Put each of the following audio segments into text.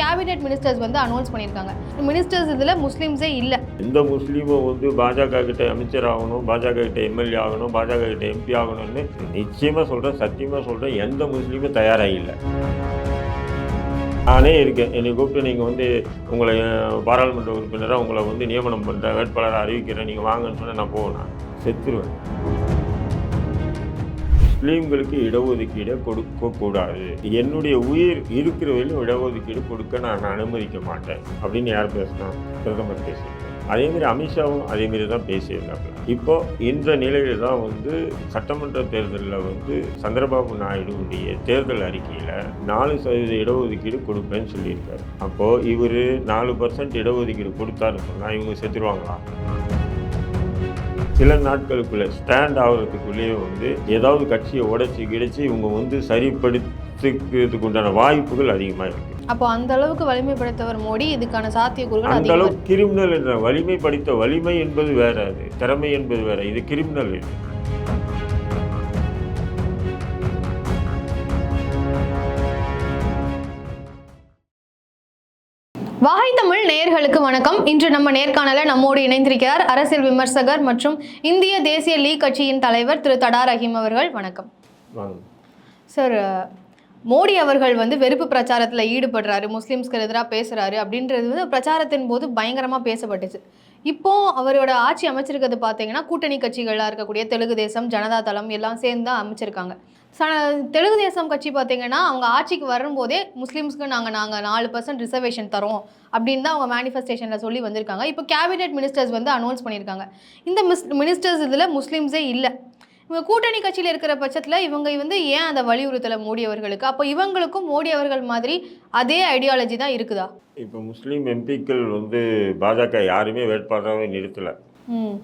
Cabinet ministers வந்து announce பண்ணியிருக்காங்க. Ministers இதில் முஸ்லீம்ஸே இல்லை. எந்த முஸ்லீமும் வந்து பாஜக கிட்ட அமைச்சர் ஆகணும் பாஜக கிட்ட எம்எல்ஏ ஆகணும் பாஜக கிட்ட எம்பி ஆகணும்னு நிச்சயமாக சொல்கிறேன் சத்தியமாக சொல்கிறேன் எந்த முஸ்லீமும் தயாராக இல்லை. நானே இருக்கேன். என்னை கூப்பிட்டு நீங்கள் வந்து உங்களை பாராளுமன்ற உறுப்பினராக உங்களை வந்து நியமனம் பண்ணுறேன் வேட்பாளரை அறிவிக்கிறேன். நீங்கள் வாங்கன்னு சொன்னால் நான் போவேன் செத்துருவேன். முஸ்லீம்களுக்கு இடஒதுக்கீடை கொடுக்கக்கூடாது என்னுடைய உயிர் இருக்கிற வரையிலும் இடஒதுக்கீடு கொடுக்க நான் அனுமதிக்க மாட்டேன். அப்படின்னு யார் பேசினா? பிரதமர் பேசியிருக்காரு. அதேமாரி அமித்ஷாவும் அதேமாரி தான் பேசியிருந்தாங்க இப்போ இந்த நிலையில தான் வந்து சட்டமன்ற தேர்தலில் வந்து சந்திரபாபு நாயுடுவுடைய தேர்தல் அறிக்கையில் நாலு சதவீத இடஒதுக்கீடு கொடுப்பேன்னு சொல்லியிருக்காரு. அப்போது இவர் நாலு பர்சன்ட் இடஒதுக்கீடு கொடுத்தாருன்னு சொன்னால் இவங்க செத்துருவாங்களா? சில நாட்களுக்குள்ள ஸ்டாண்ட் ஆகிறதுக்குள்ளேயே வந்து ஏதாவது கட்சியை உடைச்சி கிடச்சி இவங்க வந்து சரிப்படுத்திக்கிறதுக்கு உண்டான வாய்ப்புகள் அதிகமாக இருக்குது அப்போ அந்த அளவுக்கு வலிமை படைத்தவர் மோடி இதுக்கான சாத்தியக்கூறுகள் அந்த அளவுக்கு கிரிமினல் என்ற வலிமை படித்த வலிமை என்பது வேற அது. திறமை என்பது வேற. இது கிரிமினல் வாகை தமிழ் நேயர்களுக்கு வணக்கம். இன்று நம்ம நேர்காணல நம்மோடு இணைந்திருக்கிறார் அரசியல் விமர்சகர் மற்றும் இந்திய தேசிய லீக் கட்சியின் தலைவர் திரு தடா ரஹீம் அவர்கள். வணக்கம். சார் மோடி அவர்கள் வந்து வெறுப்பு பிரச்சாரத்தில் ஈடுபடுறாரு முஸ்லீம்ஸ்க்கு எதிராக பேசுறாரு அப்படின்றது வந்து பிரச்சாரத்தின் போது பயங்கரமாக பேசப்பட்டுச்சு. இப்போ அவரோட ஆட்சி அமைச்சிருக்கிறது பார்த்தீங்கன்னா கூட்டணி கட்சிகளாக இருக்கக்கூடிய தெலுங்கு தேசம் ஜனதா தளம் எல்லாம் சேர்ந்து தான் அமைச்சிருக்காங்க. ச தெலுங்கு தேசம் கட்சி பார்த்தீங்கன்னா அவங்க ஆட்சிக்கு வரும்போதே முஸ்லீம்ஸ்க்கு நாங்கள் நாங்கள் நாலு பர்சன்ட் ரிசர்வேஷன் தரோம் அப்படின்னு தான் அவங்க மேனிஃபெஸ்டேஷனில் சொல்லி வந்திருக்காங்க. இப்போ கேபினெட் மினிஸ்டர்ஸ் வந்து அனௌன்ஸ் பண்ணியிருக்காங்க. இந்த மிஸ் மினிஸ்டர்ஸ் இதில் முஸ்லீம்ஸே இல்லை. இவங்க கூட்டணி கட்சியில் இருக்கிற பட்சத்தில் இவங்க வந்து ஏன் அந்த வலியுறுத்தலை மோடி அவர்களுக்கு? அப்போ இவங்களுக்கும் மோடி அவர்கள் மாதிரி அதே ஐடியாலஜி தான் இருக்குதா? இப்போ முஸ்லீம் எம்பிக்கள் வந்து பாஜக யாருமே வேட்பாளராகவே நிறுத்தலை. ம்.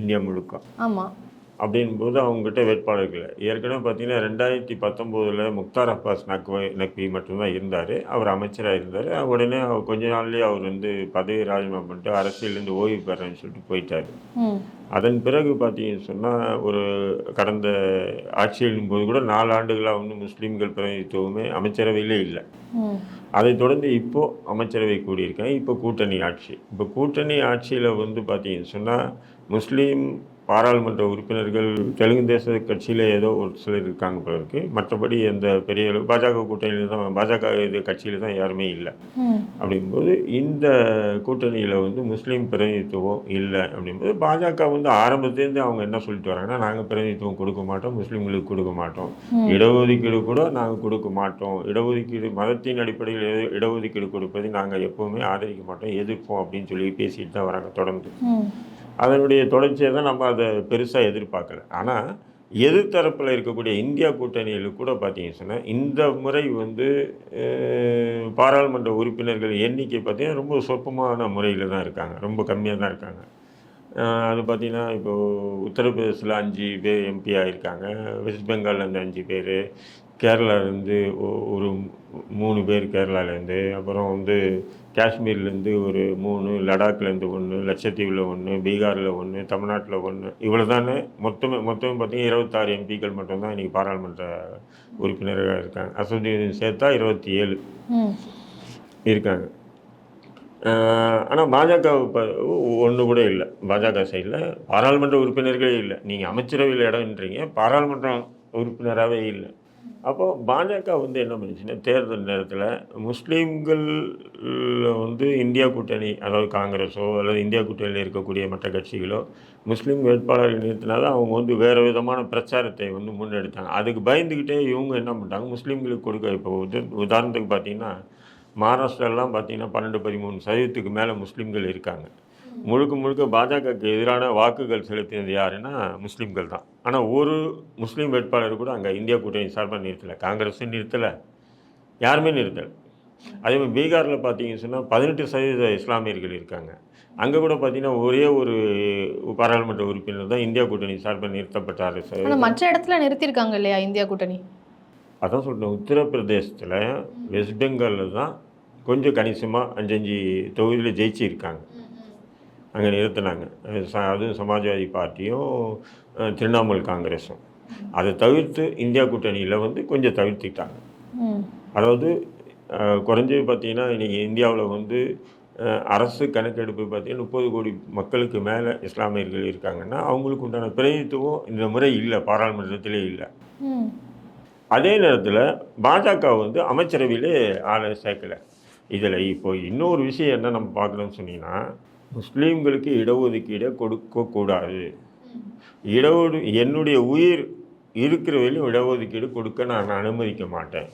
இந்தியா முழுக்க. ஆமாம் அப்படின்போது அவங்ககிட்ட வேட்பாளர்கள் இல்லை ஏற்கனவே பார்த்தீங்கன்னா ரெண்டாயிரத்தி பத்தொம்போதில் முக்தார் அப்பாஸ் நக்வி நக்வி மட்டும்தான் இருந்தார். அவர் அமைச்சராக இருந்தார். உடனே அவர் கொஞ்ச நாள்லேயே அவர் வந்து பதவி ராஜினாமா பண்ணிட்டு அரசியலேருந்து ஓய்வு பெறேன்னு சொல்லிட்டு போயிட்டார். அதன் பிறகு பார்த்தீங்கன்னு சொன்னால் ஒரு கடந்த ஆட்சியின் போது கூட நாலு ஆண்டுகளாக வந்து முஸ்லீம்கள் பிரதிநிதித்துவமே அமைச்சரவையிலே இல்லை. ம். அதைத் தொடர்ந்து இப்போது அமைச்சரவை கூடியிருக்கேன் இப்போ கூட்டணி ஆட்சி. இப்போ கூட்டணி ஆட்சியில் வந்து பார்த்தீங்கன்னு சொன்னால் முஸ்லீம் பாராளுமன்ற உறுப்பினர்கள் தெலுங்கு தேச கட்சியில் ஏதோ ஒரு சிலர் இருக்காங்க போல இருக்கு. மற்றபடி எந்த பெரிய அளவு பாஜக கூட்டணியில் தான் பாஜக இது கட்சியில் தான் யாருமே இல்லை. அப்படிங்கும்போது இந்த கூட்டணியில் வந்து முஸ்லீம் பிரதிநிதித்துவம் இல்லை அப்படிங்கும்போது பாஜக வந்து ஆரம்பத்துலேருந்து அவங்க என்ன சொல்லிட்டு வராங்கன்னா நாங்கள் பிரதிநிதித்துவம் கொடுக்க மாட்டோம் முஸ்லீம்களுக்கு கொடுக்க மாட்டோம். இடஒதுக்கீடு கூட நாங்கள் கொடுக்க மாட்டோம். இடஒதுக்கீடு மதத்தின் அடிப்படையில் இடஒதுக்கீடு கொடுப்பதை நாங்கள் எப்போவுமே ஆதரிக்க மாட்டோம் எதிர்ப்போம் அப்படின்னு சொல்லி பேசிட்டு தான் வராங்க தொடர்ந்து. அதனுடைய தொடர்ச்சியை தான் நம்ம அதை பெருசாக எதிர்பார்க்கல. ஆனால் எதிர்த்தரப்பில் இருக்கக்கூடிய இந்தியா கூட்டணியில் கூட பார்த்தீங்கன்னு சொன்னால் இந்த முறை வந்து பாராளுமன்ற உறுப்பினர்கள் எண்ணிக்கை பார்த்தீங்கன்னா ரொம்ப சொற்பமான முறையில் தான் இருக்காங்க. ரொம்ப கம்மியாக தான் இருக்காங்க. அது பார்த்தீங்கன்னா இப்போது உத்தரப்பிரதேசில் அஞ்சு பேர் எம்பி ஆகியிருக்காங்க வெஸ்ட் பெங்காலில் அந்த அஞ்சு பேர். கேரளாலேருந்து ஒரு மூணு பேர் கேரளாலேருந்து அப்புறம் வந்து காஷ்மீர்லேருந்து ஒரு மூணு லடாக்லேருந்து ஒன்று லட்சத்தீவில் ஒன்று பீகாரில் ஒன்று தமிழ்நாட்டில் ஒன்று இவ்வளோ தானே மொத்தமே மொத்தமே பார்த்தீங்கன்னா இருபத்தாறு எம்பிக்கள் மட்டும்தான் இன்றைக்கி பாராளுமன்ற உறுப்பினராக இருக்காங்க. அசதுதீன் சேர்த்தா இருபத்தி ஏழு இருக்காங்க. ஆனால் பாஜக இப்போ ஒன்று கூட இல்லை. பாஜக சைடில் பாராளுமன்ற உறுப்பினர்களே இல்லை. நீங்கள் அமைச்சரவையில் இடம்ன்றீங்க பாராளுமன்ற உறுப்பினராகவே இல்லை. அப்போ பாஜக வந்து என்ன பண்ணுச்சுன்னா தேர்தல் நேரத்தில் முஸ்லீம்கள் வந்து இந்தியா கூட்டணி அதாவது காங்கிரஸோ அல்லது இந்தியா கூட்டணியில் இருக்கக்கூடிய மற்ற கட்சிகளோ முஸ்லீம் வேட்பாளர்கள் நிறுத்தினாதான் அவங்க வந்து வேறு விதமான பிரச்சாரத்தை வந்து முன்னெடுத்தாங்க. அதுக்கு பயந்துக்கிட்டே இவங்க என்ன பண்ணிட்டாங்க முஸ்லீம்களுக்கு கொடுக்க இப்போ உதாரணத்துக்கு பார்த்தீங்கன்னா மகாராஷ்டிராலாம் பார்த்திங்கன்னா பன்னெண்டு பதிமூணு சதவீதத்துக்கு மேலே முஸ்லீம்கள் இருக்காங்க. முழுக்க முழுக்க பாஜகவுக்கு எதிரான வாக்குகள் செலுத்தினது யாருன்னா முஸ்லீம்கள் தான். ஆனால் ஒரு முஸ்லீம் வேட்பாளர் கூட அங்கே இந்தியா கூட்டணி சார்பாக நிறுத்தலை. காங்கிரஸும் நிறுத்தலை. யாருமே நிறுத்தலை. அதே மாதிரி பீகாரில் பார்த்தீங்கன்னு சொன்னால் பதினெட்டு சதவீத இஸ்லாமியர்கள் இருக்காங்க. அங்கே கூட பார்த்தீங்கன்னா ஒரே ஒரு பாராளுமன்ற உறுப்பினர் தான் இந்தியா கூட்டணி சார்பாக நிறுத்தப்பட்டார். ஆனால் மற்ற இடத்துல நிறுத்தியிருக்காங்க இல்லையா இந்தியா கூட்டணி? அதான் சொல்கிறேன் உத்தரப்பிரதேசத்தில் வெஸ்ட் பெங்காலில் தான் கொஞ்சம் கணிசமாக அஞ்சஞ்சு தொகுதியில் ஜெயிச்சிருக்காங்க. அங்கே நிறுத்தினாங்க. அதுவும் சமாஜ்வாதி பார்ட்டியும் திரிணாமுல் காங்கிரஸும். அதை தவிர்த்து இந்தியா கூட்டணியில் வந்து கொஞ்சம் தவிர்த்துக்கிட்டாங்க. அதாவது குறைஞ்சது பார்த்தீங்கன்னா இன்றைக்கி இந்தியாவில் வந்து அரசு கணக்கெடுப்பு பார்த்தீங்கன்னா முப்பது கோடி மக்களுக்கு மேலே இஸ்லாமியர்கள் இருக்காங்கன்னா அவங்களுக்கு உண்டான பிரதிநிதித்துவம் இந்த முறை இல்லை பாராளுமன்றத்திலே இல்லை. அதே நேரத்தில் பாஜக வந்து அமைச்சரவையிலே ஆளை சேர்க்கலை. இதில் இப்போ இன்னொரு விஷயம் என்ன நம்ம பார்க்கணும்னு சொன்னீங்கன்னா முஸ்லீம்களுக்கு இடஒதுக்கீடை கொடுக்கக்கூடாது. இடஒடு என்னுடைய உயிர் இருக்கிற வரையும் இடஒதுக்கீடு கொடுக்க நான் அனுமதிக்க மாட்டேன்.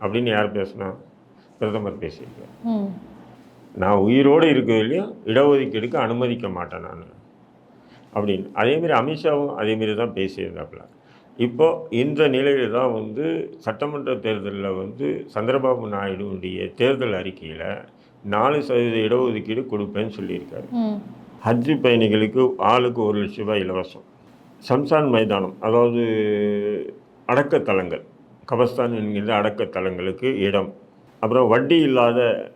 அப்படின்னு யார் பேசுனா? பிரதமர் பேசியிருக்கார். ம். நான் உயிரோடு இருக்க வரையும் இடஒதுக்கீடுக்கு அனுமதிக்க மாட்டேன் நான். அப்படின்னு. அதேமாரி அமித்ஷாவும் அதேமாரி தான் பேசியிருந்தாப்புல. இப்போ இந்த நிலையில தான் வந்து சட்டமன்ற தேர்தலில் வந்து சந்திரபாபு நாயுடுவுடைய தேர்தல் அறிக்கையில் நாலு சதவீத இடஒதுக்கீடு கொடுப்பேன்னு சொல்லியிருக்காரு. ம். ஹஜ்ஜு பயணிகளுக்கு ஆளுக்கு ஒரு லட்ச ரூபாய் இலவசம். சம்சான் மைதானம் அதாவது அடக்கத்தலங்கள் கபஸ்தான் என்கின்ற அடக்கத்தலங்களுக்கு இடம். அப்புறம் வட்டி இல்லாத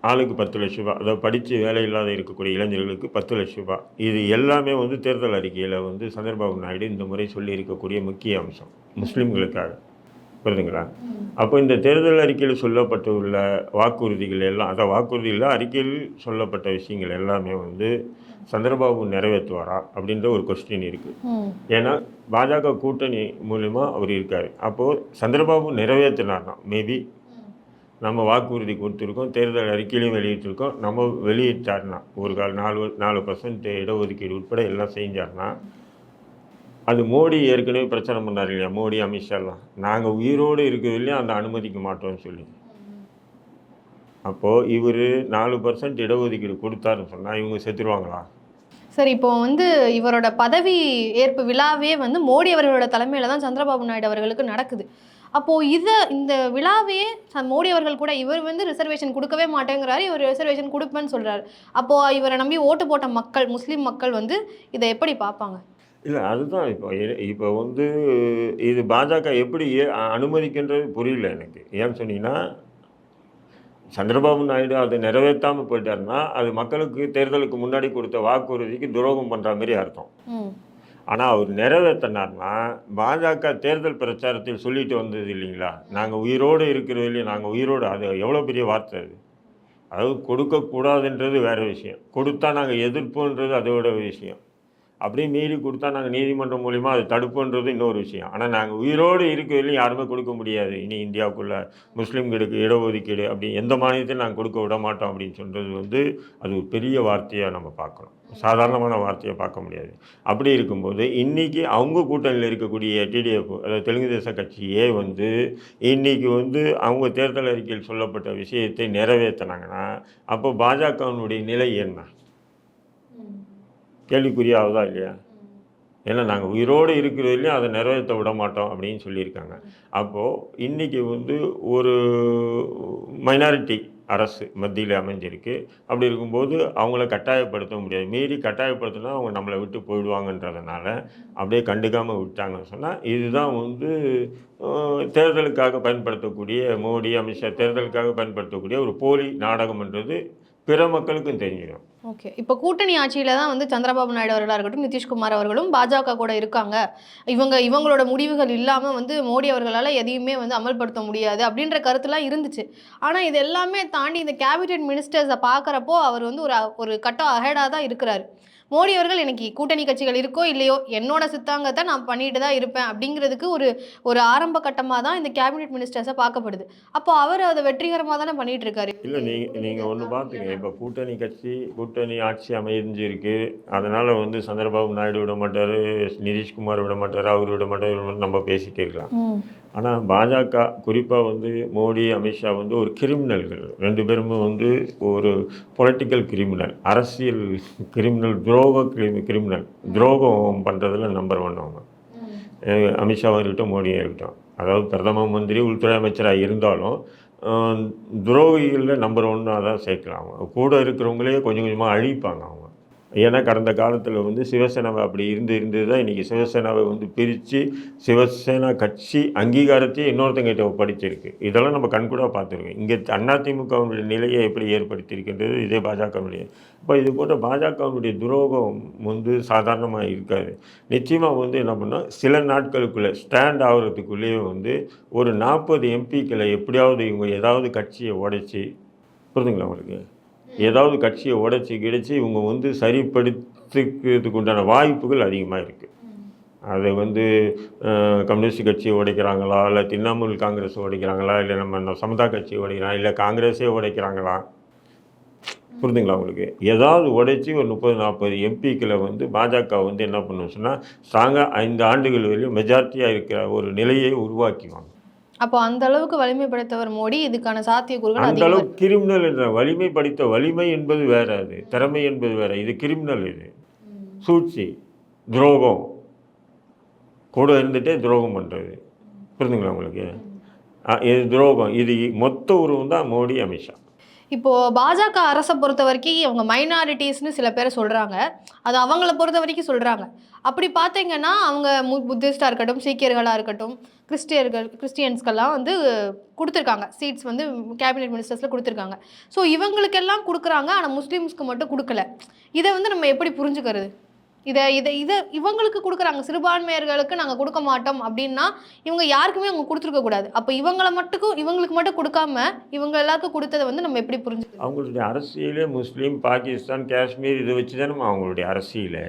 ஆளுக்கு பத்து லட்ச ரூபாய் அதாவது படித்து வேலை இல்லாத இருக்கக்கூடிய இளைஞர்களுக்கு பத்து லட்ச ரூபாய். இது எல்லாமே வந்து தேர்தல் அறிக்கையில் வந்து சந்திரபாபு நாயுடு இந்த முறை சொல்லி இருக்கக்கூடிய முக்கிய அம்சம் முஸ்லீம்களுக்காக. புரியுதுங்களா? அப்போ இந்த தேர்தல் அறிக்கையில் சொல்லப்பட்டுள்ள வாக்குறுதிகள் எல்லாம் அந்த வாக்குறுதியில் அறிக்கையில் சொல்லப்பட்ட விஷயங்கள் எல்லாமே வந்து சந்திரபாபு நிறைவேற்றுவாரா அப்படின்ற ஒரு கொஸ்டின் இருக்குது ஏன்னா பாஜக கூட்டணி மூலிமா அவர் இருக்கார். அப்போது சந்திரபாபு நிறைவேற்றினார்னா மேபி நம்ம வாக்குறுதி கொடுத்துருக்கோம் தேர்தல் அறிக்கையிலையும் வெளியிட்டிருக்கோம். நம்ம வெளியிட்டார்னா ஒரு கால் நாலு நாலு பர்சன்ட் இடஒதுக்கீடு உட்பட எல்லாம் செஞ்சார்னா அது மோடி ஏற்கனவே பிரச்சனை பண்ணார் இல்லையா? மோடி அமித்ஷாலாம். நாங்கள் உயிரோடு இருக்கிறதுலையும் அந்த அனுமதிக்க மாட்டோம்னு சொல்லி. அப்போது இவர் நாலு பர்சன்ட் இடஒதுக்கீடு கொடுத்தாருன்னு சொன்னால் இவங்க செத்துருவாங்களா? சரி இப்போ வந்து இவரோட பதவி ஏற்பு விழாவே வந்து மோடி அவர்களோட தலைமையில தான் சந்திரபாபு நாயுடு அவர்களுக்கு நடக்குது. அப்போ இதை இந்த விழாவே மோடி அவர்கள் கூட இவர் வந்து ரிசர்வேஷன் கொடுக்கவே மாட்டேங்கிறாரு இவர் ரிசர்வேஷன் கொடுப்பேன்னு சொல்றாரு. அப்போ இவரை நம்பி ஓட்டு போட்ட மக்கள் முஸ்லீம் மக்கள் வந்து இதை எப்படி பார்ப்பாங்க? இல்லை அதுதான் இப்போ. இப்போ வந்து இது பாஜக எப்படி அனுமதிக்கின்றது புரியல எனக்கு. ஏன்னு சொன்னீங்கன்னா சந்திரபாபு நாயுடு அதை நிறைவேற்றாமல் போயிட்டாருன்னா அது மக்களுக்கு தேர்தலுக்கு முன்னாடி கொடுத்த வாக்குறுதிக்கு துரோகம் பண்ணுற மாதிரி அர்த்தம். ஆனால் அவர் நிறைவேற்றினார்னா பாஜக தேர்தல் பிரச்சாரத்தில் சொல்லிட்டு வந்தது இல்லைங்களா? நாங்கள் உயிரோடு இருக்கிறதுலையும் நாங்கள் உயிரோடு அது எவ்வளோ பெரிய வார்த்தை அது? அதாவது கொடுக்கக்கூடாதுன்றது வேறு விஷயம். கொடுத்தா நாங்கள் எதிர்ப்புன்றது அதோட விஷயம். அப்படியே மீறி கொடுத்தா நாங்கள் நீதிமன்றம் மூலிமா அது தடுப்புன்றது இன்னொரு விஷயம். ஆனால் நாங்கள் உயிரோடு இருக்கிறதுலையும் யாருமே கொடுக்க முடியாது. இனி இந்தியாவுக்குள்ள முஸ்லீம்களுக்கு இடஒதுக்கீடு அப்படி எந்த மாநிலத்தையும் நாங்கள் கொடுக்க விட மாட்டோம் அப்படின்னு சொல்கிறது வந்து அது ஒரு பெரிய வார்த்தையாக நம்ம பார்க்கணும். சாதாரணமான வார்த்தையை பார்க்க முடியாது. அப்படி இருக்கும்போது இன்றைக்கி அவங்க கூட்டணியில் இருக்கக்கூடிய டிடிஎஃப் அதாவது தெலுங்கு தேச கட்சியே வந்து இன்றைக்கி வந்து அவங்க தேர்தல் அறிக்கையில் சொல்லப்பட்ட விஷயத்தை நிறைவேற்றினாங்கன்னா அப்போ பாஜகவினுடைய நிலை என்ன? கேள்விக்குறியாவதா இல்லையா? ஏன்னா நாங்கள் உயிரோடு இருக்கிறதுலையும் அதை நிறைவேற்ற விட மாட்டோம் அப்படின்னு சொல்லியிருக்காங்க. அப்போது இன்றைக்கி வந்து ஒரு மைனாரிட்டி அரசு மத்தியில் அமைஞ்சிருக்கு. அப்படி இருக்கும்போது அவங்கள கட்டாயப்படுத்த முடியாது. மீறி கட்டாயப்படுத்தினா அவங்க நம்மளை விட்டு போயிடுவாங்கன்றதுனால அப்படியே கண்டுக்காமல் விட்டாங்கன்னு சொன்னால் இதுதான் வந்து தேர்தலுக்காக பயன்படுத்தக்கூடிய மோடி அமித்ஷா தேர்தலுக்காக பயன்படுத்தக்கூடிய ஒரு போலி நாடகம்ன்றது பிற மக்களுக்கும் தெரிஞ்சிடும். ஓகே இப்போ கூட்டணி ஆட்சியில தான் வந்து சந்திரபாபு நாயுடு அவர்களாக இருக்கட்டும் நிதிஷ்குமார் அவர்களும் பாஜக கூட இருக்காங்க. இவங்க இவங்களோட முடிவுகள் இல்லாமல் வந்து மோடி அவர்களால் எதையுமே வந்து அமல்படுத்த முடியாது அப்படின்ற கருத்துலாம் இருந்துச்சு. ஆனால் இது எல்லாமே தாண்டி இந்த கேபினெட் மினிஸ்டர்ஸை பார்க்குறப்போ அவர் வந்து ஒரு ஒரு கட்டம் அஹேடாக தான் இருக்கிறாரு. மோடி அவர்கள் எனக்கு கூட்டணி கட்சிகள் இருக்கோ இல்லையோ என்னோட சித்தாங்கத்தை நான் பண்ணிட்டு தான் இருப்பேன் அப்படிங்கிறதுக்கு ஒரு ஒரு ஆரம்ப கட்டமாக தான் இந்த கேபினெட் மினிஸ்டர்ஸை பார்க்கப்படுது. அப்போ அவர் அதை வெற்றிகரமாக தானே பண்ணிட்டு இருக்காரு? இல்லை நீங்கள் நீங்கள் ஒன்று பார்த்துங்க இப்போ கூட்டணி கட்சி கூட்டணி ஆட்சி அமைஞ்சிருக்கு. அதனால் வந்து சந்திரபாபு நாயுடு விட மாட்டார் நிதிஷ்குமார் விட மாட்டார் அவர் விட மாட்டார் நம்ம பேசிகிட்டே இருக்கலாம். ஆனால் பாஜக குறிப்பாக வந்து மோடி அமித்ஷா வந்து ஒரு கிரிமினல்கள். ரெண்டு பேருமே வந்து ஒரு பொலிட்டிக்கல் கிரிமினல் அரசியல் கிரிமினல் துரோக கிரிமி கிரிமினல் துரோகம் பண்ணுறதுல நம்பர் ஒன் அவங்க. அஹ் அமித்ஷாவும் இருக்கட்டும் மோடியும் இருக்கட்டும். அதாவது பிரதம மந்திரி உள்துறை அமைச்சராக இருந்தாலும் துரோகிகளில் நம்பர் ஒன்னாக தான் சேர்க்கலாம் அவங்க கூட இருக்கிறவங்களே கொஞ்சம் கொஞ்சமாக அழிப்பாங்க அவங்க. ஏன்னா கடந்த காலத்தில் வந்து சிவசேனாவை அப்படி இருந்து இருந்து தான் இன்றைக்கி சிவசேனாவை வந்து பிரித்து சிவசேனா கட்சி அங்கீகாரத்தையே இன்னொருத்தங்கிட்ட ஒப்படைச்சிருக்கு. இதெல்லாம் நம்ம கண்கூடாக பார்த்துருக்கோம். இங்கே அதிமுகவுடைய நிலையை எப்படி ஏற்படுத்தியிருக்கின்றது இதே பாஜகவுடைய. இப்போ இது போன்ற பாஜகவுடைய துரோகம் வந்து சாதாரணமாக இருக்காது. நிச்சயமாக வந்து என்ன பண்ணால் சில நாட்களுக்குள்ளே ஸ்டாண்ட் ஆகிறதுக்குள்ளேயே வந்து ஒரு நாற்பது எம்பிக்களை எப்படியாவது இவங்க ஏதாவது கட்சியை உடைச்சி புரிதுங்களா உங்களுக்கு? ஏதாவது கட்சியை உடைச்சி கிடச்சி இவங்க வந்து சரிப்படுத்திக்கிறதுக்கு உண்டான வாய்ப்புகள் அதிகமாக இருக்குது அதை வந்து கம்யூனிஸ்ட் கட்சியை உடைக்கிறாங்களா? இல்லை திரிணாமுல் காங்கிரஸ் உடைக்கிறாங்களா? இல்லை நம்ம சமதா கட்சியை உடைக்கிறாங்க இல்லை காங்கிரஸே உடைக்கிறாங்களா? புரிதுங்களா உங்களுக்கு? ஏதாவது உடைச்சி ஒரு முப்பது நாற்பது எம்பிக்களை வந்து பாஜக வந்து என்ன பண்ணும் சொன்னால் ஸ்ட்ராங்காக ஐந்து ஆண்டுகள் வரையும் மெஜாரிட்டியாக இருக்கிற ஒரு நிலையை உருவாக்கிவாங்க அப்போ அந்த அளவுக்கு வலிமை படைத்தவர் மோடி. இதுக்கான சாத்தியக்கூறுகள் அந்த அளவுக்கு கிரிமினல் என்ற வலிமை படித்த வலிமை என்பது வேற அது திறமை என்பது வேற. இது கிரிமினல் இது. சூழ்ச்சி துரோகம். கூட இருந்துட்டே துரோகம் பண்ணுறது புரிதுங்களா உங்களுக்கு? இது துரோகம். இது மொத்த உருவம் தான் மோடி அமித்ஷா. இப்போது பாஜக அரசை பொறுத்த வரைக்கும் அவங்க மைனாரிட்டிஸ்னு சில பேரை சொல்கிறாங்க அது அவங்கள பொறுத்த வரைக்கும் சொல்கிறாங்க அப்படி பார்த்தீங்கன்னா அவங்க மு புத்திஸ்டாக இருக்கட்டும் சீக்கியர்களாக இருக்கட்டும் கிறிஸ்டியர்கள் கிறிஸ்டியன்ஸ்க்கெல்லாம் வந்து கொடுத்துருக்காங்க. சீட்ஸ் வந்து கேபினெட் மினிஸ்டர்ஸில் கொடுத்துருக்காங்க. ஸோ இவங்களுக்கெல்லாம் கொடுக்குறாங்க ஆனால் முஸ்லீம்ஸ்க்கு மட்டும் கொடுக்கல. இதை வந்து நம்ம எப்படி புரிஞ்சுக்கிறது? இதை இதை இதை இவங்களுக்கு கொடுக்குறாங்க. சிறுபான்மையர்களுக்கு நாங்கள் கொடுக்க மாட்டோம் அப்படின்னா இவங்க யாருக்குமே அவங்க கொடுத்துருக்க கூடாது. அப்போ இவங்கள மட்டுக்கும் இவங்களுக்கு மட்டும் கொடுக்காம இவங்க எல்லாருக்கும் கொடுத்ததை வந்து நம்ம எப்படி புரிஞ்சுக்கிறது? அவங்களுடைய அரசியலே முஸ்லீம் பாகிஸ்தான் காஷ்மீர் இதை வச்சு தான் நம்ம அவங்களுடைய அரசியலை.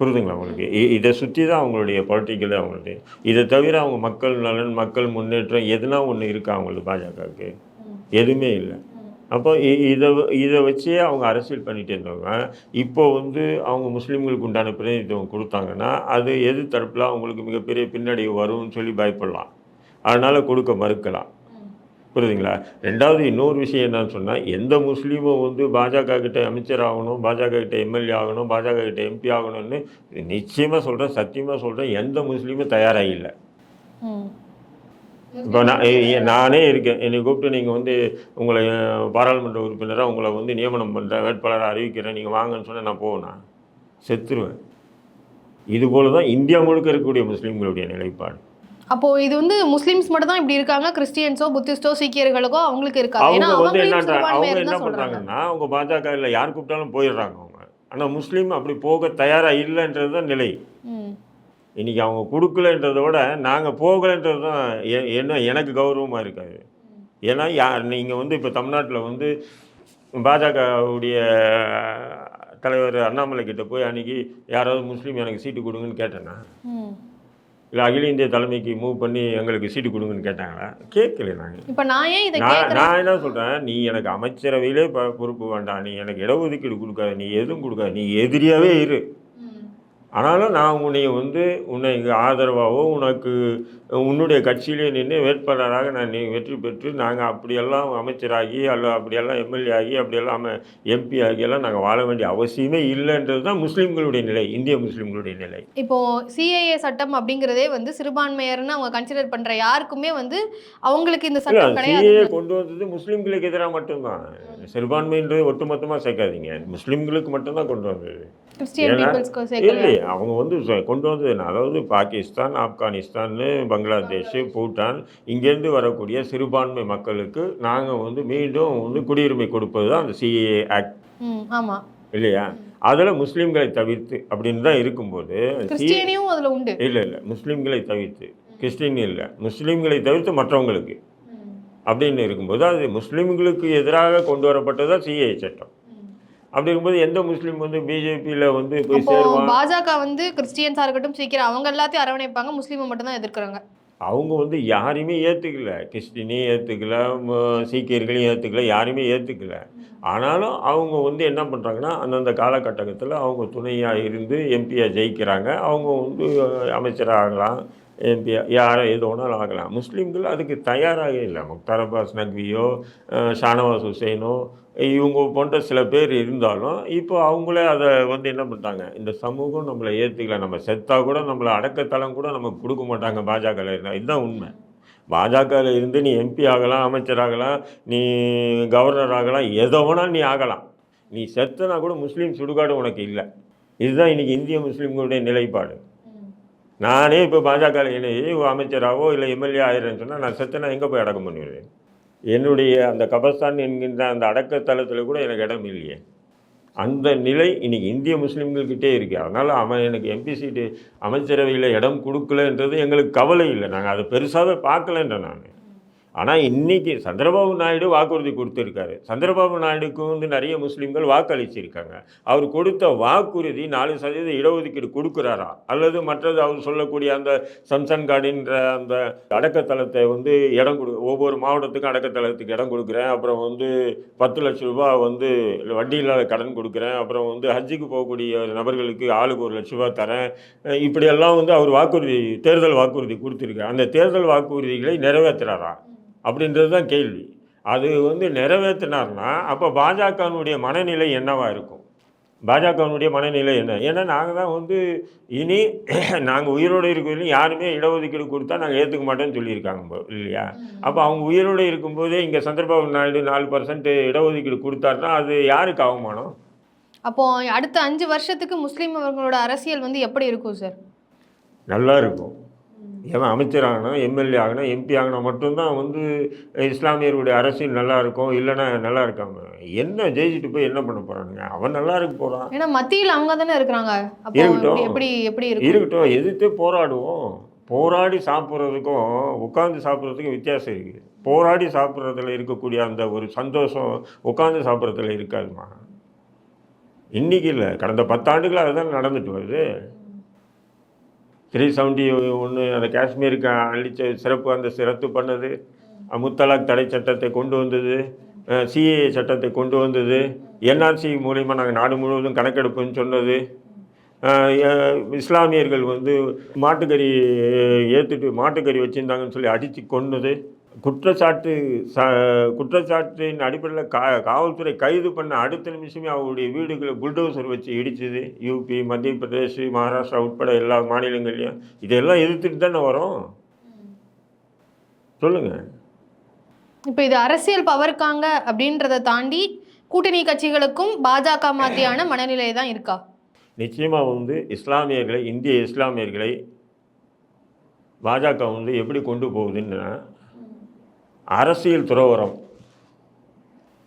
புரிதுங்களா உங்களுக்கு? இ- இதை சுற்றி தான் அவங்களுடைய பொலிட்டிக்கல் அவங்களுடைய இதை தவிர அவங்க மக்கள் நலன் மக்கள் முன்னேற்றம் எதுனா ஒன்று இருக்கா அவங்களுக்கு பாஜகவுக்கு? எதுவுமே இல்லை. அப்போ இ- இதை இதை வச்சே அவங்க அரசியல் பண்ணிட்டு இருந்தவங்க. இப்போ வந்து அவங்க முஸ்லீம்களுக்கு உண்டான பிரதிநிதித்துவம் கொடுத்தாங்கன்னா அது எது தரப்பில் அவங்களுக்கு மிகப்பெரிய பின்னடைவு வரும்னு சொல்லி பயப்படலாம். அதனால் கொடுக்க மறுக்கலாம். புரியுதுங்களா? ரெண்டாவது இன்னொரு விஷயம் என்னன்னு சொன்னால் எந்த முஸ்லீமும் வந்து பாஜக கிட்ட அமைச்சர் ஆகணும் பாஜக கிட்ட எம்எல்ஏ ஆகணும் பாஜக கிட்ட எம்பி ஆகணும்னு நிச்சயமாக சொல்கிறேன் சத்தியமாக சொல்கிறேன் எந்த முஸ்லீமும் தயாராக இல்லை. இப்போ நான் நானே இருக்கேன். என்னை கூப்பிட்டு நீங்கள் வந்து உங்களை பாராளுமன்ற உறுப்பினராக உங்களை வந்து நியமனம் பண்ணுறேன் வேட்பாளராக அறிவிக்கிறேன். நீங்கள் வாங்கன்னு சொன்னால் நான் போவேனா செத்துருவேன். இது போல தான் இந்தியா முழுக்க இருக்கக்கூடிய முஸ்லீம்களுடைய நிலைப்பாடு. அப்போ இது வந்து முஸ்லிம்ஸ் மட்டும் தான் இப்படி இருக்காங்க? கிறிஸ்டியன்ஸோ புத்திஸ்டோ சீக்கியர்களுக்கோ அவங்களுக்கு இருக்காது. ஏன்னா அவங்க வந்து என்ன அவங்க என்ன பண்ணுறாங்கன்னா அவங்க பாஜக இல்லை யார் கூப்பிட்டாலும் போயிடுறாங்க அவங்க. ஆனால் முஸ்லீம் அப்படி போக தயாராக இல்லைன்றது தான் நிலை. இன்றைக்கி அவங்க கொடுக்கலன்றதை விட நாங்கள் போகலைன்றது தான் என்ன எனக்கு கௌரவமாக இருக்காது. ஏன்னா யா நீங்கள் வந்து இப்போ தமிழ்நாட்டில் வந்து பாஜகவுடைய தலைவர் அண்ணாமலை கிட்ட போய் அன்றைக்கி யாராவது முஸ்லீம் எனக்கு சீட்டு கொடுங்கன்னு கேட்டேன்னா. இல்லை அகில இந்திய தலைமைக்கு மூவ் பண்ணி எங்களுக்கு சீட்டு கொடுங்கன்னு கேட்டாங்களா? கேட்கல நாங்கள் இப்ப நான் ஏன் இதை நான் நான் என்ன சொல்கிறேன் நீ எனக்கு அமைச்சரவையிலே பொறுப்பு வேண்டாம். நீ எனக்கு இடஒதுக்கீடு கொடுக்காத. நீ எதுவும் கொடுக்காத. நீ எதிரியாகவே இரு. ஆனாலும் நான் உன்னை வந்து உன்னை இங்கே ஆதரவாகவோ உனக்கு உன்னுடைய கட்சியிலே நின்று வேட்பாளராக நான் நீ வெற்றி பெற்று நாங்கள் அப்படியெல்லாம் அமைச்சராகி அல்ல அப்படியெல்லாம் எம்எல்ஏ ஆகி அப்படியெல்லாம் எம்பி ஆகியெல்லாம் நாங்கள் வாழ வேண்டிய அவசியமே இல்லைன்றது தான் முஸ்லீம்களுடைய நிலை இந்திய முஸ்லீம்களுடைய நிலை. இப்போ சிஏஏ சட்டம் அப்படிங்கிறதே வந்து சிறுபான்மையர்னு அவங்க கன்சிடர் பண்ற யாருக்குமே வந்து அவங்களுக்கு இந்த சட்டம் கிடையாது. சிஏ கொண்டு வந்தது முஸ்லீம்களுக்கு எதிராக மட்டும்தான். சிறுபான்மைன்றது ஒட்டுமொத்தமாக சேர்க்காதீங்க. முஸ்லீம்களுக்கு மட்டும்தான் கொண்டு வந்தது. இல்லை அவங்க வந்து கொண்டு வந்தது? அதாவது பாகிஸ்தான் ஆப்கானிஸ்தான் பங்களாதேஷ் பூட்டான் இங்கேருந்து வரக்கூடிய சிறுபான்மை மக்களுக்கு நாங்கள் வந்து மீண்டும் வந்து குடியுரிமை கொடுப்பது தான் அந்த சிஏ ஆக்ட் ம் ஆமா. இல்லையா? அதில் முஸ்லீம்களை தவிர்த்து அப்படின்னு தான் இருக்கும்போது இல்லை இல்லை முஸ்லீம்களை தவிர்த்து கிறிஸ்டின் இல்லை முஸ்லீம்களை தவிர்த்து மற்றவங்களுக்கு அப்படின்னு இருக்கும்போது அது முஸ்லீம்களுக்கு எதிராக கொண்டு வரப்பட்டது தான் சிஏ சட்டம். அப்படி இருக்கும்போது எந்த முஸ்லீம் வந்து பிஜேபியில் வந்து போய் சேருவான் பாஜக வந்து கிறிஸ்டியன்ஸா இருக்கட்டும் சீக்கிரம் அவங்க எல்லாத்தையும் அரவணைப்பாங்க முஸ்லீமை மட்டும் தான் எதிர்க்கிறாங்க. அவங்க வந்து யாரையுமே ஏற்றுக்கல கிறிஸ்டினையும் ஏற்றுக்கல சீக்கியர்களையும் ஏற்றுக்கல யாரையுமே ஏற்றுக்கல ஆனாலும் அவங்க வந்து என்ன பண்ணுறாங்கன்னா அந்தந்த காலகட்டத்தில் அவங்க துணையாக இருந்து எம்பியாக ஜெயிக்கிறாங்க. அவங்க வந்து அமைச்சராக ஆகலாம் எம்பி யாரை எது வேணாலும் ஆகலாம். முஸ்லீம்கள் அதுக்கு தயாராக இல்லை. முக்தார் அப்பாஸ் நக்வியோ ஷானவாஸ் ஹுசைனோ இவங்க போன்ற சில பேர் இருந்தாலும் இப்போ அவங்களே அதை வந்து என்ன பண்ணிட்டாங்க? இந்த சமூகம் நம்மளை ஏற்றுக்கல நம்ம செத்தா கூட நம்மளை அடக்கத்தலம் கூட நமக்கு கொடுக்க மாட்டாங்க பாஜகவில் இருந்தால் இதுதான் உண்மை. பாஜகவில் இருந்து நீ எம்பி ஆகலாம் அமைச்சர் ஆகலாம் நீ கவர்னர் ஆகலாம் எதை வேணால் நீ ஆகலாம். நீ செத்தனா கூட முஸ்லீம் சுடுகாடு உனக்கு இல்லை. இதுதான் இன்றைக்கி இந்திய முஸ்லீம்களுடைய நிலைப்பாடு. நானே இப்போ பாஜக இணையி அமைச்சராகவோ இல்லை எம்எல்ஏ ஆயிடுறேன்னு சொன்னால் நான் செத்தனா எங்கே போய் அடக்கம் பண்ணுவேன் என்னுடைய அந்த கபஸ்தான் என்கின்ற அந்த அடக்கத்தலத்தில் கூட எனக்கு இடம் இல்லையே. அந்த நிலை இன்றைக்கி இந்திய முஸ்லீம்கள்கிட்டே இருக்கு. அதனால் அவன் எனக்கு எம்பி சீட்டு அமைச்சரவையில் இடம் கொடுக்கலன்றது எங்களுக்கு கவலை இல்லை. நாங்கள் அதை பெருசாகவே பார்க்கலன்ற நான். ஆனால் இன்றைக்கி சந்திரபாபு நாயுடு வாக்குறுதி கொடுத்துருக்காரு. சந்திரபாபு நாயுடுக்கு வந்து நிறைய முஸ்லீம்கள் வாக்களிச்சிருக்காங்க. அவர் கொடுத்த வாக்குறுதி நாலு சதவீத இடஒதுக்கீடு கொடுக்குறாரா? அல்லது மற்றது அவர் சொல்லக்கூடிய அந்த சம்சன் கார்டுன்ற அந்த அடக்கத்தலத்தை வந்து இடம் கொடு ஒவ்வொரு மாவட்டத்துக்கும் அடக்கத்தலத்துக்கு இடம் கொடுக்குறேன். அப்புறம் வந்து பத்து லட்ச ரூபா வந்து வட்டி இல்லாத கடன் கொடுக்குறேன். அப்புறம் வந்து ஹஜ்ஜுக்கு போகக்கூடிய நபர்களுக்கு ஆளுக்கு ஒரு லட்ச ரூபாய் தரேன். இப்படியெல்லாம் வந்து அவர் வாக்குறுதி தேர்தல் வாக்குறுதி கொடுத்துருக்காரு. அந்த தேர்தல் வாக்குறுதிகளை நிறைவேற்றுறாரா? அப்படின்றது தான் கேள்வி. அது வந்து நிறைவேற்றினார்னா அப்போ பாஜகவினுடைய மனநிலை என்னவா இருக்கும்? பாஜகவினுடைய மனநிலை என்ன? ஏன்னா நாங்கள் தான் வந்து இனி நாங்கள் உயிரோடு இருக்கிறவரையும் யாருமே இடஒதுக்கீடு கொடுத்தா நாங்கள் ஏற்றுக்க மாட்டோம்னு சொல்லியிருக்காங்க இல்லையா? அப்போ அவங்க உயிரோடு இருக்கும்போதே இங்கே சந்திரபாபு நாயுடு நாலு பர்சன்ட் இடஒதுக்கீடு கொடுத்தாருன்னா அது யாருக்கு அவமானம்? அப்போ அடுத்த அஞ்சு வருஷத்துக்கு முஸ்லீம் அவர்களோட அரசியல் வந்து எப்படி இருக்கும் சார்? நல்லா இருக்கும். ஏன் அமைச்சர் ஆகணும் எம்எல்ஏ ஆகணும் எம்பி ஆகினா மட்டும்தான் வந்து இஸ்லாமியர்களுடைய அரசியல் நல்லா இருக்கும் இல்லைன்னா நல்லா இருக்காங்க என்ன ஜெயிச்சுட்டு போய் என்ன பண்ண போகிறானுங்க அவன் நல்லா இருக்க போகிறான் ஏன்னா மத்தியில் அவங்க தானே இருக்கிறாங்க. இருக்கட்டும். எப்படி- எப்படி இருக்கட்டும். எதிர்த்து போராடுவோம். போராடி சாப்பிட்றதுக்கும் உட்காந்து சாப்பிட்றதுக்கும் வித்தியாசம் இருக்குது போராடி சாப்பிட்றதுல இருக்கக்கூடிய அந்த ஒரு சந்தோஷம் உட்காந்து சாப்பிட்றதுல இருக்காதுமா இன்னைக்கு இல்லை. கடந்த பத்தாண்டுகள் அதுதான் நடந்துட்டு வருது. த்ரீ செவன்ட்டி ஒன்று அந்த காஷ்மீருக்கு அளித்த சிறப்பு அந்த சிறப்பு பண்ணது. முத்தலாக் தடை சட்டத்தை கொண்டு வந்தது. சிஏ சட்டத்தை கொண்டு வந்தது. என்ஆர்சி மூலிமா நாங்கள் நாடு முழுவதும் கணக்கெடுப்புன்னு சொன்னது. இஸ்லாமியர்கள் வந்து மாட்டுக்கறி ஏற்றுட்டு மாட்டுக்கறி வச்சுருந்தாங்கன்னு சொல்லி அடித்து கொன்னது. குற்றச்சாட்டு ச குற்றச்சாட்டின் அடிப்படையில் கா காவல்துறை கைது பண்ண அடுத்த நிமிஷமே அவருடைய வீடுகளை புல்டோசர் வச்சு இடிச்சது. யூபி மத்திய பிரதேஷ் மகாராஷ்டிரா உட்பட எல்லா மாநிலங்கள்லையும். இதெல்லாம் எதிர்த்துட்டு தானே வரோம்? சொல்லுங்கள் இப்போ இது அரசியல் பவருக்காங்க அப்படின்றத தாண்டி கூட்டணி கட்சிகளுக்கும் பாஜக மாதிரியான மனநிலை தான் இருக்கா? நிச்சயமாக வந்து இஸ்லாமியர்களை இந்திய இஸ்லாமியர்களை பாஜக வந்து எப்படி கொண்டு போகுதுன்னா அரசியல் துறவரம்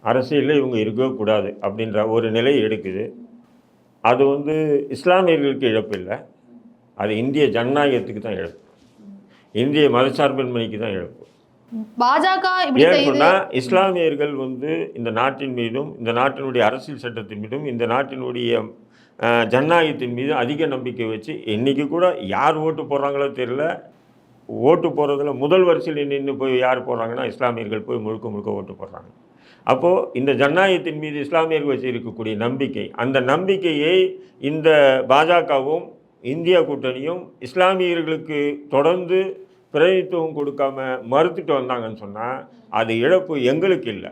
அரசியலில் இவங்க இருக்கவே கூடாது அப்படின்ற ஒரு நிலை எடுக்குது. அது வந்து இஸ்லாமியர்களுக்கு இழப்பு இல்லை. அது இந்திய ஜனநாயகத்துக்கு தான் இழப்பு. இந்திய மதச்சார்பின்மைக்கு தான் இழப்பு. பாஜக இப்படி ஏன் செய்யுது சொன்னா இஸ்லாமியர்கள் வந்து இந்த நாட்டின் மீதும் இந்த நாட்டினுடைய அரசியல் சட்டத்தின் மீதும் இந்த நாட்டினுடைய ஜனநாயகத்தின் மீது அதிக நம்பிக்கை வச்சு இன்னைக்கு கூட யார் ஓட்டு போடுறாங்களோ தெரியல. ஓட்டு போடுறதுல முதல் வரிசையில் நின்று போய் யார் போடுறாங்கன்னா இஸ்லாமியர்கள் போய் முழுக்க முழுக்க ஓட்டு போடுறாங்க. அப்போது இந்த ஜனநாயகத்தின் மீது இஸ்லாமியர்கள் வச்சு இருக்கக்கூடிய நம்பிக்கை அந்த நம்பிக்கையை இந்த பாஜகவும் இந்தியா கூட்டணியும் இஸ்லாமியர்களுக்கு தொடர்ந்து பிரதித்துவம் கொடுக்காம மறுத்துட்டு வந்தாங்கன்னு சொன்னால் அது இழப்பு எங்களுக்கு இல்லை.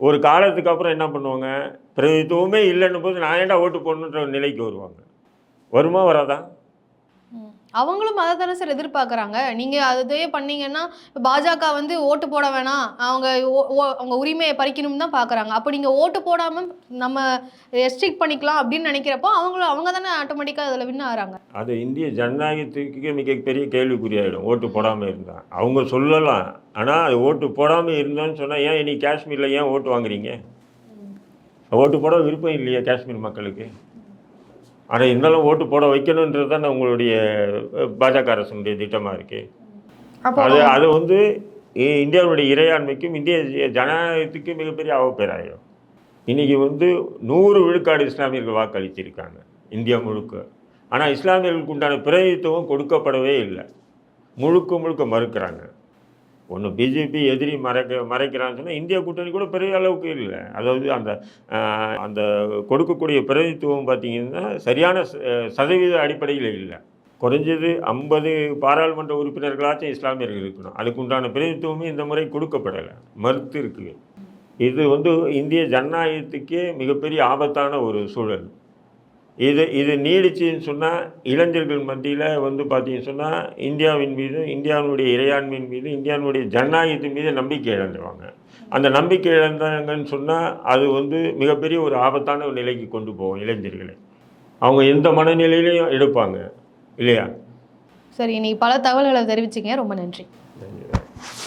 ஒரு காலத்துக்கு அப்புறம் என்ன பண்ணுவாங்க? பிரதிநிதித்துவமே இல்லைன்னும் போது நான் ஏன்டா ஓட்டு போடணுன்ற நிலைக்கு வருவாங்க. வருமா வராதா? அவங்களும் அதை தானே சார் எதிர்பார்க்குறாங்க. நீங்கள் அதே பண்ணீங்கன்னா பாஜக வந்து ஓட்டு போட வேணாம். அவங்க ஓ- ஓ- அவங்க உரிமையை பறிக்கணும்னு தான் பார்க்குறாங்க அப்போ நீங்கள் ஓட்டு போடாமல் நம்ம ரெஸ்ட்ரிக்ட் பண்ணிக்கலாம் அப்படின்னு நினைக்கிறப்போ அவங்களும் அவங்க தானே ஆட்டோமேட்டிக்காக அதில் வின் ஆகிறாங்க. அது இந்திய ஜனநாயகத்துக்கு மிக பெரிய கேள்விக்குறி கேள்விக்குறியாயிடும். ஓட்டு போடாமல் இருந்தால் அவங்க சொல்லலாம். ஆனால் அது ஓட்டு போடாமல் இருந்தோன்னு சொன்னால் ஏன் இனி காஷ்மீரில் ஏன் ஓட்டு வாங்குறீங்க? ஓட்டு போட விருப்பம் இல்லையா காஷ்மீர் மக்களுக்கு? ஆனால் இருந்தாலும் ஓட்டு போட வைக்கணுன்றது தான் உங்களுடைய பாஜக அரசுடைய திட்டமாக இருக்குது அது அது வந்து இந்தியாவுடைய இறையாண்மைக்கும் இந்திய ஜனநாயகத்துக்கும் மிகப்பெரிய அவப்பேராயிடும் இன்னைக்கு வந்து நூறு விழுக்காடு இஸ்லாமியர்கள் வாக்களிச்சிருக்காங்க இந்தியா முழுக்க. ஆனால் இஸ்லாமியர்களுக்கு உண்டான பிரதித்துவம் கொடுக்கப்படவே இல்லை. முழுக்க முழுக்க மறுக்கிறாங்க. ஒன்று பிஜேபி எதிரி மறைக்க மறைக்கிறான்னு சொன்னால் இந்திய கூட்டணி கூட பெரிய அளவுக்கு இல்லை. அதாவது அந்த அந்த கொடுக்கக்கூடிய பிரதித்துவம் பார்த்திங்கன்னா சரியான சதவீத அடிப்படையில் இல்லை. குறைஞ்சது ஐம்பது பாராளுமன்ற உறுப்பினர்களாச்சும் இஸ்லாமியர்கள் இருக்கணும். அதுக்கு உண்டான பிரதிநிதித்துவமே இந்த முறை கொடுக்கப்படலை. மறுத்து இருக்குது இது வந்து இந்திய ஜனநாயகத்துக்கே மிகப்பெரிய ஆபத்தான ஒரு சூழல். இது இது நீடிச்சுன்னு சொன்னால் இளைஞர்கள் மத்தியில் வந்து பார்த்தீங்கன்னு சொன்னால் இந்தியாவின் மீதும் இந்தியாவினுடைய இறையாண்மையின் மீது இந்தியாவினுடைய ஜனநாயகத்தின் மீது நம்பிக்கை இழந்துருவாங்க. அந்த நம்பிக்கை இழந்தாங்கன்னு சொன்னால் அது வந்து மிகப்பெரிய ஒரு ஆபத்தான ஒரு நிலைக்கு கொண்டு போகும் இளைஞர்களை. அவங்க எந்த மனநிலையிலையும் எடுப்பாங்க இல்லையா? சரி நீ பல தகவல்களை தெரிவிச்சிங்க. ரொம்ப நன்றி.